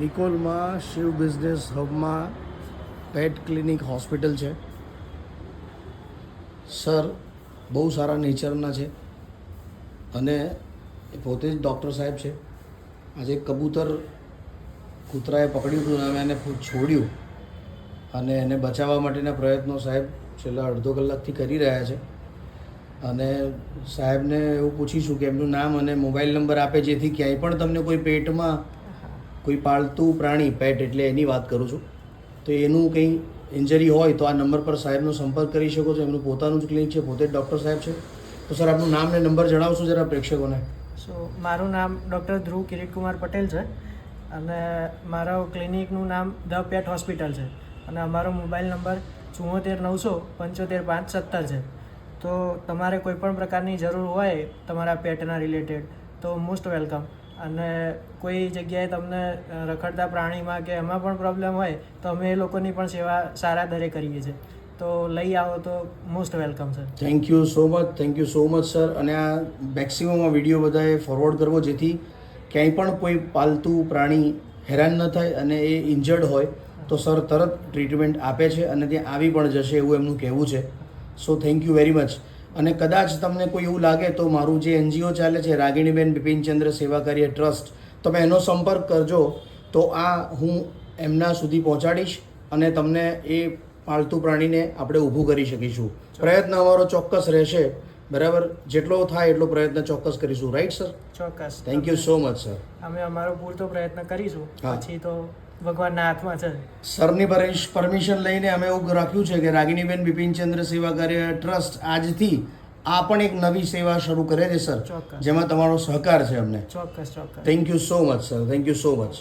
નિકોલમાં Shiv business હબમાં pet clinic hospital છે. Sir, બહુ સારા નેચરના છે. અને એ પોતે જ ડૉક્ટર સાહેબ છે. આજે કબૂતર કૂતરાએ પકડ્યું હતું અને એને છોડ્યું. અને એને બચાવવા માટેના પ્રયત્નો સાહેબ છેલ્લા અડધો કલાકથી કરી રહ્યા છે. અને સાહેબને એવું પૂછીશું કે એમનું નામ અને મોબાઈલ નંબર આપે જેથી ક્યાંય પણ તમને કોઈ પેટમાં કોઈ પાળતું પ્રાણી પેટ એટલે એની વાત કરું છું. તો એનું કંઈ ઇન્જરી હોય તો આ નંબર પર સાહેબનો સંપર્ક કરી શકો છો. એમનું પોતાનું જ ક્લિનિક છે, પોતે જ ડૉક્ટર સાહેબ છે. તો સર, આપનું નામ ને નંબર જણાવશો જરા પ્રેક્ષકોને. સો મારું નામ ડૉક્ટર ધ્રુવ કિરીટકુમાર પટેલ છે અને મારા ક્લિનિકનું નામ ધ પેટ હોસ્પિટલ છે. અને અમારો મોબાઈલ નંબર ચુમ્મોતેર નવસો પંચોતેર પાંચ સત્તર છે. તો તમારે કોઈપણ પ્રકારની જરૂર હોય તમારા પેટના રિલેટેડ તો મોસ્ટ વેલકમ અને કોઈ જગ્યાએ તમને રખડતા પ્રાણીમાં કે એમાં પણ પ્રોબ્લેમ હોય, તો અમે એ લોકોની પણ સેવા સારા દરે કરીએ છીએ. તો લઈ આવો તો most welcome sir thank you so much thank you so much sir અને આ મેક્સિમમ આ વીડિયો બધાએ ફોરવર્ડ કરવો, જેથી ક્યાંય પણ કોઈ પાલતુ પ્રાણી હેરાન ન થાય અને એ ઇન્જર્ડ હોય, તો સર તરત ટ્રીટમેન્ટ આપે છે અને ત્યાં આવી પણ જશે એવું એમનું કહેવું છે. So thank you very much અને કદાચ તમને કોઈ એવું લાગે તો મારું જે એનજીઓ ચાલે છે રાગિણીબેન બિપિનચંદ્ર સેવા કાર્ય ટ્રસ્ટ તમે એનો સંપર્ક કરજો. તો આ હું એમના સુધી પહોંચાડીશ અને તમને એ પાલતુ પ્રાણીને આપણે ઊભું કરી શકીશું. પ્રયત્ન અમારો ચોક્કસ રહેશે. બરાબર? જેટલો થાય એટલો પ્રયત્ન ચોક્કસ કરીશું. રાઈટ સર ચોક્કસ. Thank you so much sir અમે અમારો પૂરતો પ્રયત્ન કરીશું. પછી તો ભગવાનના હાથમાં છે. સરની પરમિશન લઈને અમે એવું રાખ્યું છે કે રાગિણીબેન બિપિનચંદ્ર સેવા કાર્ય ટ્રસ્ટ આજથી આ પણ એક નવી સેવા શરૂ કરે છે સર. જેમાં તમારો સહકાર છે અમને. ચોક્કસ ચોક્કસ. Thank you so much sir thank you so much